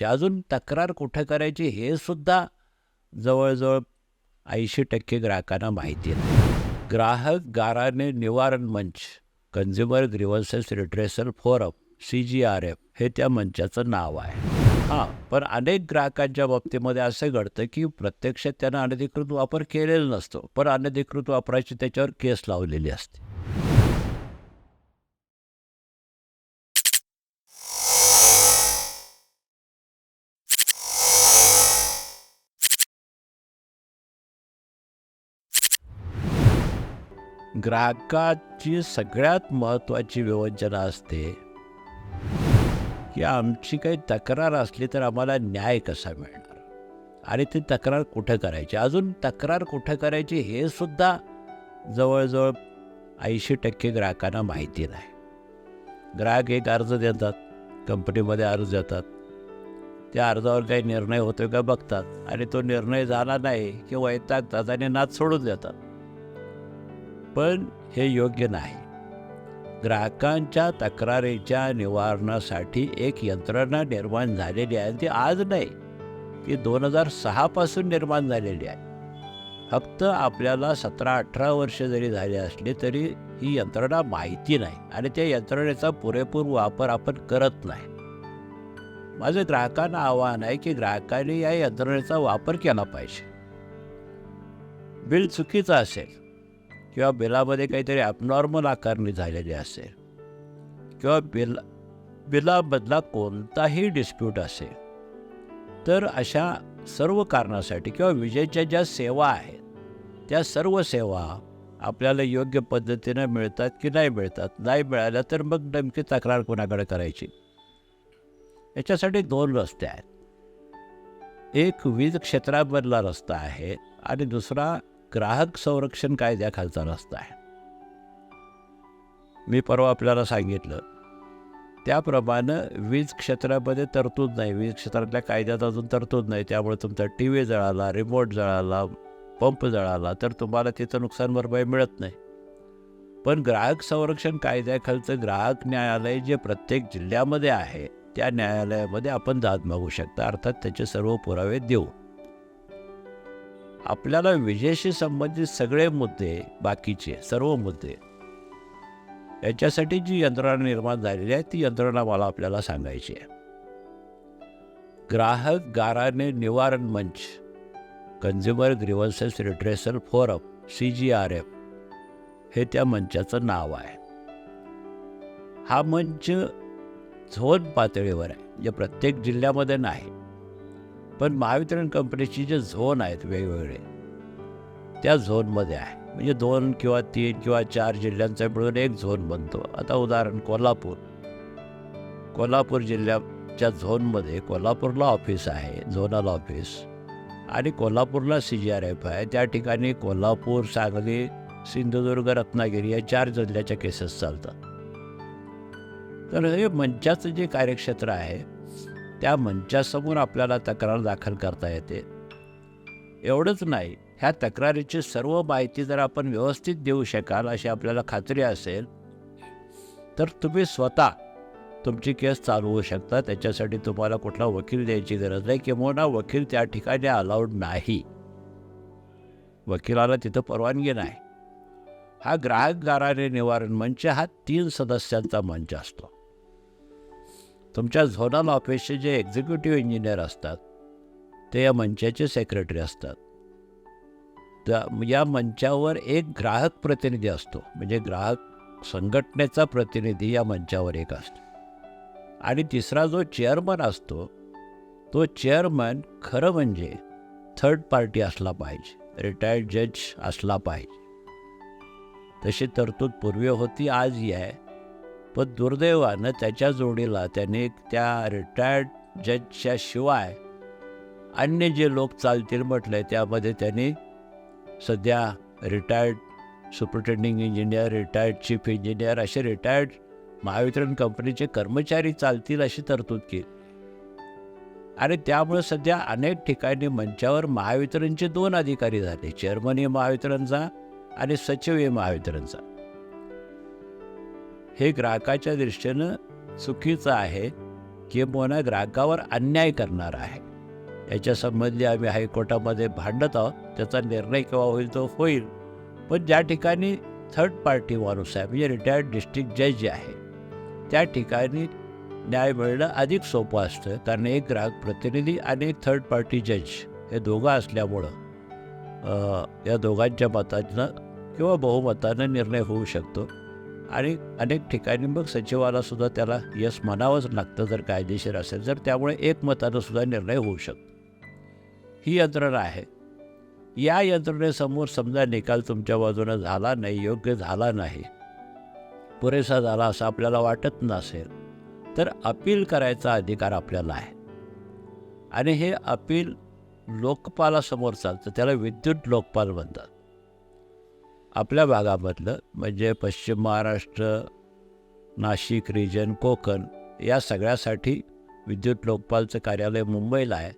ते अजून तक्रार कुठं करायची हे सुद्धा जवळजवळ ऐंशी टक्के ग्राहकांना माहिती आहे. ग्राहक गाराने निवारण मंच consumer grievances redressal forum C G R F हे त्या मंचाचं नाव आहे. हां पण अनेक ग्राहकांच्या बाबतीमध्ये असं घडतं की प्रत्यक्षात त्यांना अनधिकृत वापर केलेला नसतो पण अनधिकृत वापराची त्याच्यावर केस लावलेली असते. ग्राहकाची सगळ्यात महत्त्वाची विवंचना असते. की आमची काही तक्रार असली तर आम्हाला न्याय कसा मिळणार? आणि ती तक्रार कुठं करायची? अजून तक्रार कुठं करायची हे सुद्धा जवळजवळ ऐंशी टक्के ग्राहकांना माहिती नाही. ग्राहक एक अर्ज देतात कंपनीमध्ये अर्ज देतात. त्या अर्जावर काही निर्णय होतो का बघतात. आणि तो निर्णय झाला नाही की वैतागतात आणि नाच सोडून देतात. पण हे योग्य नाही. ग्राहकांच्या तक्रारीच्या निवारणासाठी एक यंत्रणा निर्माण झालेली आहे ती आज नाही ती दोन हजार सहापासून निर्माण झालेली आहे. फक्त आपल्याला सतरा अठरा वर्ष जरी झाली असली तरी ही यंत्रणा माहिती नाही आणि त्या यंत्रणेचा पुरेपूर वापर आपण करत नाही. माझं ग्राहकांना आव्हान आहे की ग्राहकांनी या यंत्रणेचा वापर केला पाहिजे. बिल चुकीचं असेल किंवा बिलामध्ये काहीतरी ॲबनॉर्मल आकारणी झालेली असेल किंवा बिल बिलामधला कोणताही डिस्प्यूट असेल तर अशा सर्व कारणासाठी किंवा विजेच्या ज्या सेवा आहेत त्या सर्व सेवा आपल्याला योग्य पद्धतीनं मिळतात की नाही मिळतात नाही मिळाल्या तर मग नेमकी तक्रार कोणाकडे करायची? याच्यासाठी दोन रस्ते आहेत. एक वीज क्षेत्रामधला रस्ता आहे आणि दुसरा ग्राहक संरक्षण कायद्याखालचा रस्ता आहे. मी परवा आपल्याला सांगितलं त्याप्रमाणे वीज क्षेत्रामध्ये तरतूद नाही. वीज क्षेत्रातल्या कायद्यात अजून तरतूद नाही. त्यामुळे तुमचा टी व्ही जळाला रिमोट जळाला पंप जळाला तर तुम्हाला तिथं नुकसान भरपाई मिळत नाही. पण ग्राहक संरक्षण कायद्याखालचं ग्राहक न्यायालय जे प्रत्येक जिल्ह्यामध्ये आहे त्या न्यायालयामध्ये आपण दाद मागू शकता. अर्थात त्याचे सर्व पुरावे देऊ. आपल्याला विजेशी संबंधित सगळे मुद्दे बाकीचे सर्व मुद्दे. याच्यासाठी जी यंत्रणा निर्माण झालेली आहे ती यंत्रणा मला आपल्याला सांगायची आहे. ग्राहक गाराने निवारण मंच consumer grievances redressal forum C G R F हे त्या मंचाचं नाव आहे. हा मंच झोन पातळीवर आहे जे प्रत्येक जिल्ह्यामध्ये नाही. पण महावितरण कंपनीची जे झोन आहेत वेगवेगळे त्या झोनमध्ये आहे. म्हणजे दोन किंवा तीन किंवा चार जिल्ह्यांचा मिळून एक झोन बनतो. आता उदाहरण कोल्हापूर. कोल्हापूर जिल्ह्याच्या झोनमध्ये कोल्हापूरला ऑफिस आहे झोनल ऑफिस. आणि कोल्हापूरला सी जी आर एफ आहे. त्या ठिकाणी कोल्हापूर सांगली सिंधुदुर्ग रत्नागिरी या चार जिल्ह्याच्या केसेस चालतात. तर हे मंचाचं जे कार्यक्षेत्र आहे त्या मंचासमोर आपल्याला तक्रार दाखल करता येते. एवढंच नाही ह्या तक्रारीची सर्व माहिती जर आपण व्यवस्थित देऊ शकाल अशी आपल्याला खात्री असेल तर तुम्ही स्वतः तुमची केस चालवू शकता. त्याच्यासाठी तुम्हाला कुठला वकील द्यायची गरज नाही किंवा वकील त्या ठिकाणी अलाउड नाही. वकिलाला तिथं परवानगी नाही. हा ग्राहक गाराने निवारण मंच हा तीन सदस्यांचा मंच असतो. तुमच्या झोनल ऑफिसचे जे एक्झिक्युटिव्ह इंजिनियर असतात ते या मंचाचे सेक्रेटरी असतात. तर या मंचावर एक ग्राहक प्रतिनिधी असतो. म्हणजे ग्राहक संघटनेचा प्रतिनिधी या मंचावर एक असतो. आणि तिसरा जो चेअरमन असतो तो चेअरमन खरं म्हणजे थर्ड पार्टी असला पाहिजे रिटायर्ड जज असला पाहिजे. तशी तरतूद पूर्वी होती आजही आहे. पण दुर्दैवानं त्याच्या जोडीला त्याने त्या रिटायर्ड जजच्या शिवाय अन्य जे लोक चालतील म्हटलं त्यामध्ये त्यांनी सध्या retired superintending engineer retired chief engineer असे रिटायर्ड महावितरण कंपनीचे कर्मचारी चालतील अशी तरतूद केली. आणि त्यामुळे सध्या अनेक ठिकाणी मंचावर महावितरणचे दोन अधिकारी झाले चेअरमन हे महावितरणचा आणि सचिव हे महावितरणचा. हे ग्राहकाच्या दृष्टीनं चुकीचं आहे किंबहुना ग्राहकावर अन्याय करणार आहे. याच्या संबंधी आम्ही हायकोर्टामध्ये भांडत आहोत. त्याचा निर्णय केव्हा होईल तो होईल. पण ज्या ठिकाणी थर्ड पार्टी माणूस आहे म्हणजे रिटायर्ड डिस्ट्रिक्ट जज जे आहे त्या ठिकाणी न्याय मिळणं अधिक सोपं असतं. कारण एक ग्राहक प्रतिनिधी आणि एक थर्ड पार्टी जज हे दोघं असल्यामुळं या दोघांच्या मतानं किंवा बहुमतानं निर्णय होऊ शकतो. आणि अनेक ठिकाणी मग सचिवाला सुद्धा त्याला यश म्हणावंच लागतं जर कायदेशीर असेल तर त्यामुळे एकमतानं सुद्धा निर्णय होऊ शकतो. ही यंत्रणा आहे. या यंत्रणेसमोर समजा निकाल तुमच्या बाजूनं झाला नाही योग्य झाला नाही पुरेसा झाला असं आपल्याला वाटत नसेल तर अपील करायचा अधिकार आपल्याला आहे. आणि हे अपील लोकपालासमोर चालतं त्याला विद्युत लोकपाल म्हणतात. आपल्या भागामधलं म्हणजे पश्चिम महाराष्ट्र नाशिक रिजन कोकण या सगळ्यासाठी विद्युत लोकपालचं कार्यालय मुंबईला आहे.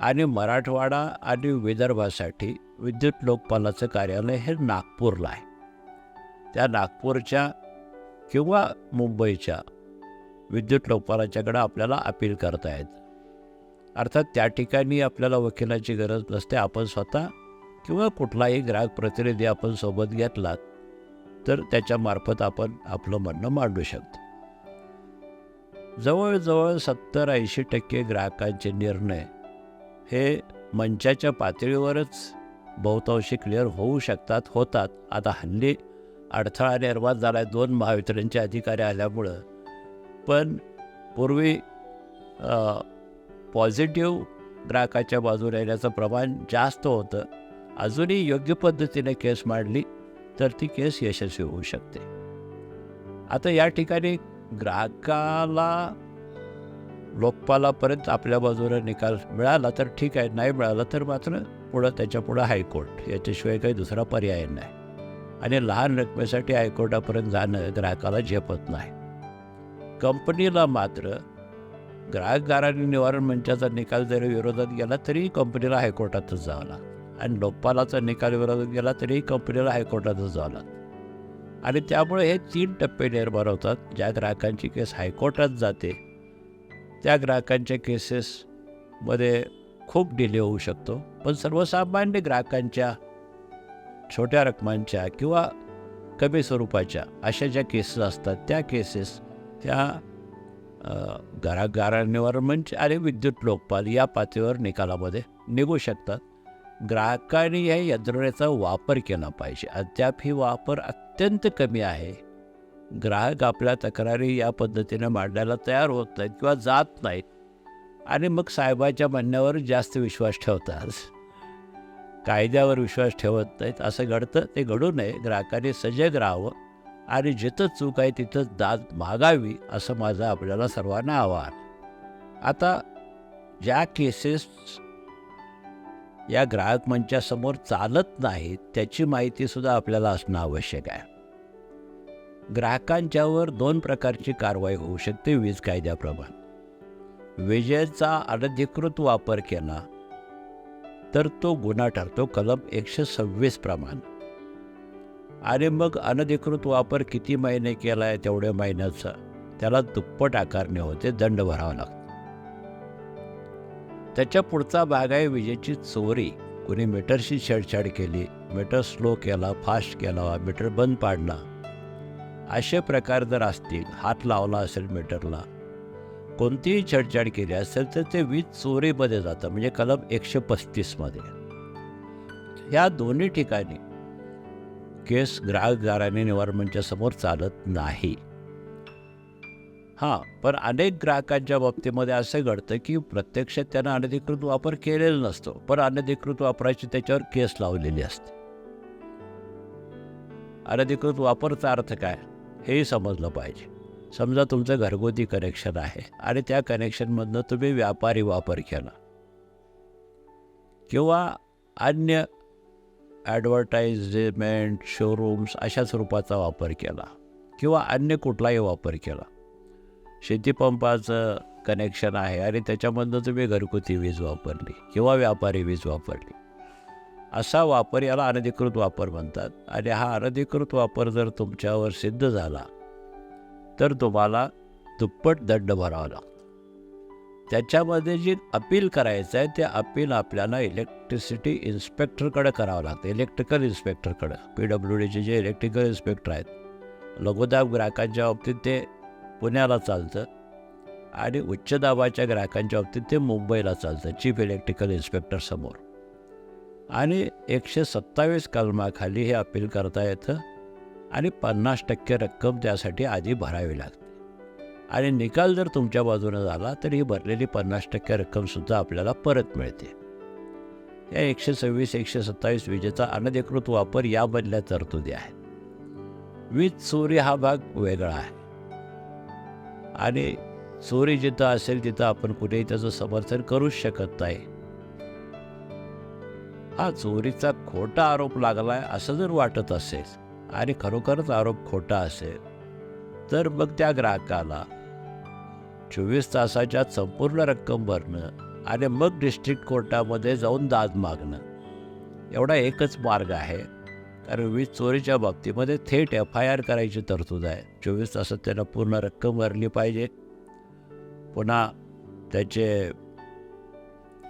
आणि मराठवाडा आणि विदर्भासाठी विद्युत लोकपालाचं कार्यालय हे नागपूरला आहे. त्या नागपूरच्या किंवा मुंबईच्या विद्युत लोकपालाच्याकडं आपल्याला अपील करता येतं. अर्थात त्या ठिकाणी आपल्याला वकिलाची गरज नसते आपण स्वतः किंवा कुठलाही ग्राहक प्रतिनिधी आपण सोबत घेतलात तर त्याच्यामार्फत आपण आपलं म्हणणं मांडू शकतो. जवळजवळ सत्तर ऐंशी टक्के ग्राहकांचे निर्णय हे मंचाच्या पातळीवरच बहुतांशी क्लिअर होऊ शकतात होतात. आता हल्ली अडथळा निर्माण झाला आहे दोन महावितरणचे अधिकारी आल्यामुळं. पण पूर्वी पॉझिटिव्ह ग्राहकाच्या बाजूला येण्याचं प्रमाण जास्त होतं. अजूनही योग्य पद्धतीने केस मांडली तर ती केस यशस्वी होऊ शकते. आता या ठिकाणी ग्राहकाला लोकपालापर्यंत आपल्या बाजूने निकाल मिळाला तर ठीक आहे नाही मिळाला तर मात्र पुढं त्याच्यापुढं हायकोर्ट याच्याशिवाय काही दुसरा पर्याय नाही. आणि लहान रकमेसाठी हायकोर्टापर्यंत जाणं ग्राहकाला झेपत नाही. कंपनीला मात्र ग्राहक गाराणी निवारण मंचाचा निकाल जरी विरोधात गेला तरी कंपनीला हायकोर्टातच जावं लागतं. आणि लोकपालाचा निकाल विरोधात गेला तरीही कंपनीला हायकोर्टातच जावं लागतं. आणि त्यामुळे हे तीन टप्पे निर्माण होतात. ज्या ग्राहकांची केस हायकोर्टात जाते त्या ग्राहकांच्या केसेसमध्ये खूप डिले होऊ शकतो. पण सर्वसामान्य ग्राहकांच्या छोट्या रकमांच्या किंवा कमी स्वरूपाच्या अशा ज्या केसेस असतात त्या केसेस त्या घरा गारा निवारण मंच म्हणजे आणि विद्युत लोकपाल या पातळीवर निकालामध्ये निघू शकतात. ग्राहकांनी या यंत्रणेचा वापर केला पाहिजे. अद्याप ही वापर अत्यंत कमी आहे. ग्राहक आपल्या तक्रारी या पद्धतीने मांडायला तयार होत नाहीत किंवा जात नाहीत. आणि मग साहेबाच्या म्हणण्यावर जास्त विश्वास ठेवतात. कायद्यावर विश्वास ठेवत नाहीत. असं घडतं ते घडू नये. ग्राहकांनी सजग राहावं. आणि जिथं चूक आहे तिथं दाद मागावी असं माझं आपल्याला सर्वांना आव्हान. आता ज्या केसेस या ग्राहक मंचासमोर चालत नाहीत त्याची माहितीसुद्धा आपल्याला असणं आवश्यक आहे. ग्राहकांच्यावर दोन प्रकारची कारवाई होऊ शकते वीज कायद्याप्रमाणे. विजेचा अनधिकृत वापर केला तर तो गुन्हा ठरतो कलम एकशे सव्वीस प्रमाण. आणि मग अनधिकृत वापर किती महिने केला आहे तेवढ्या महिन्याचा? त्याला दुप्पट आकारणे होते दंड भरावा लागतो. त्याच्या पुढचा भाग आहे विजेची चोरी. कोणी मीटरशी छेडछाड केली मीटर स्लो केला फास्ट केला मीटर बंद पाडला. असे प्रकार जर असतील हात लावला असेल मीटरला कोणतीही छेडछाड केली असेल तर ते वीज चोरीमध्ये जातं म्हणजे कलम एकशे पस्तीसमध्ये ह्या दोन्ही ठिकाणी केस ग्राहकदाराने गाराने समोर चालत नाही. हां पण अनेक ग्राहकांच्या बाबतीमध्ये असं घडतं की प्रत्यक्षात त्यांना अनधिकृत वापर केलेला नसतो पण अनधिकृत वापराची त्याच्यावर केस लावलेली असते. अनधिकृत वापरचा अर्थ काय? हेही समजलं पाहिजे. समजा तुमचं घरगुती कनेक्शन आहे आणि त्या कनेक्शनमधनं तुम्ही व्यापारी वापर केला. किंवा अन्य ॲडव्हर्टाइजमेंट शोरूम्स अशा स्वरूपाचा वापर केला. किंवा अन्य कुठलाही वापर केला. शेतीपंपाचं कनेक्शन आहे आणि त्याच्यामधनं तुम्ही घरगुती वीज वापरली किंवा व्यापारी वीज वापरली असा वापर याला अनधिकृत वापर म्हणतात. आणि हा अनधिकृत वापर जर तुमच्यावर सिद्ध झाला तर तुम्हाला दुप्पट दंड भरावा लागतो. त्याच्यामध्ये जे अपील करायचं आहे ते अपील आपल्याला इलेक्ट्रिसिटी इन्स्पेक्टरकडे करावं लागतं. इलेक्ट्रिकल इन्स्पेक्टरकडं पी डब्ल्यू डीचे जे इलेक्ट्रिकल इन्स्पेक्टर आहेत लघुदाब ग्राहकांच्या बाबतीत ते पुण्याला चालतं आणि उच्च दाबाच्या ग्राहकांच्या बाबतीत ते मुंबईला चालतं चीफ इलेक्ट्रिकल इन्स्पेक्टर समोर. आणि एकशे सत्तावीस कलमाखाली हे अपील करता येतं आणि पन्नास टक्के रक्कम त्यासाठी आधी भरावी लागते. आणि निकाल जर तुमच्या बाजूनं झाला तर ही भरलेली पन्नास टक्के रक्कमसुद्धा आपल्याला परत मिळते. या एकशे सव्वीस एकशे सत्तावीस विजेचा अनधिकृत वापर यामधल्या तरतुदी आहेत. वीज चोरी हा भाग वेगळा आहे. आणि चोरी जिथं असेल तिथं आपण कुठेही त्याचं समर्थन करूच शकत नाही. हा चोरीचा खोटा आरोप लागला आहे असं जर वाटत असेल आणि खरोखरच आरोप खोटा असेल तर मग त्या ग्राहकाला चोवीस तासाच्या संपूर्ण रक्कम भरणं आणि मग डिस्ट्रिक्ट कोर्टामध्ये जाऊन दाद मागणं एवढा एकच मार्ग आहे. कारण वीज चोरीच्या बाबतीमध्ये थेट एफ आय आर करायची तरतूद आहे. चोवीस तासात त्यांना पूर्ण रक्कम भरली पाहिजे. पुन्हा त्याचे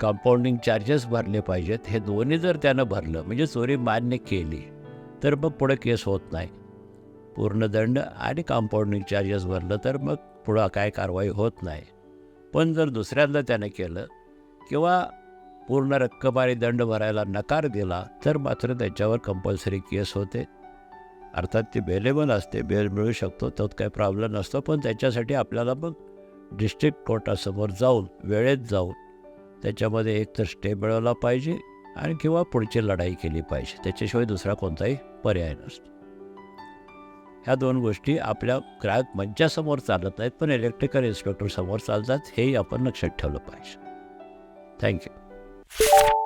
कंपाऊंडिंग चार्जेस भरले पाहिजेत. हे दोन्ही जर त्यानं भरलं म्हणजे चोरी मान्य केली तर मग पुढे केस होत नाही. पूर्ण दंड आणि कंपाऊंडिंग चार्जेस भरलं तर मग पुढं काय कारवाई होत नाही. पण जर दुसऱ्यांदा त्यानं केलं किंवा पूर्ण रक्कम आणि दंड भरायला नकार दिला तर मात्र त्याच्यावर कंपल्सरी केस होते. अर्थात ती बेलेबल असते बेल मिळू शकतो त्यात काही प्रॉब्लेम नसतो पण त्याच्यासाठी आपल्याला मग डिस्ट्रिक्ट कोर्टासमोर जाऊन वेळेत जाऊन त्याच्यामध्ये एक तर स्टे मिळवला पाहिजे आणि किंवा पुढची लढाई केली पाहिजे. त्याच्याशिवाय दुसरा कोणताही पर्याय नसतो. ह्या दोन गोष्टी आपल्या ग्राहक मंचासमोर चालत नाहीत पण इलेक्ट्रिकल इन्स्पेक्टर समोर चालतात हेही आपण लक्षात ठेवलं पाहिजे. Thank you Thank you.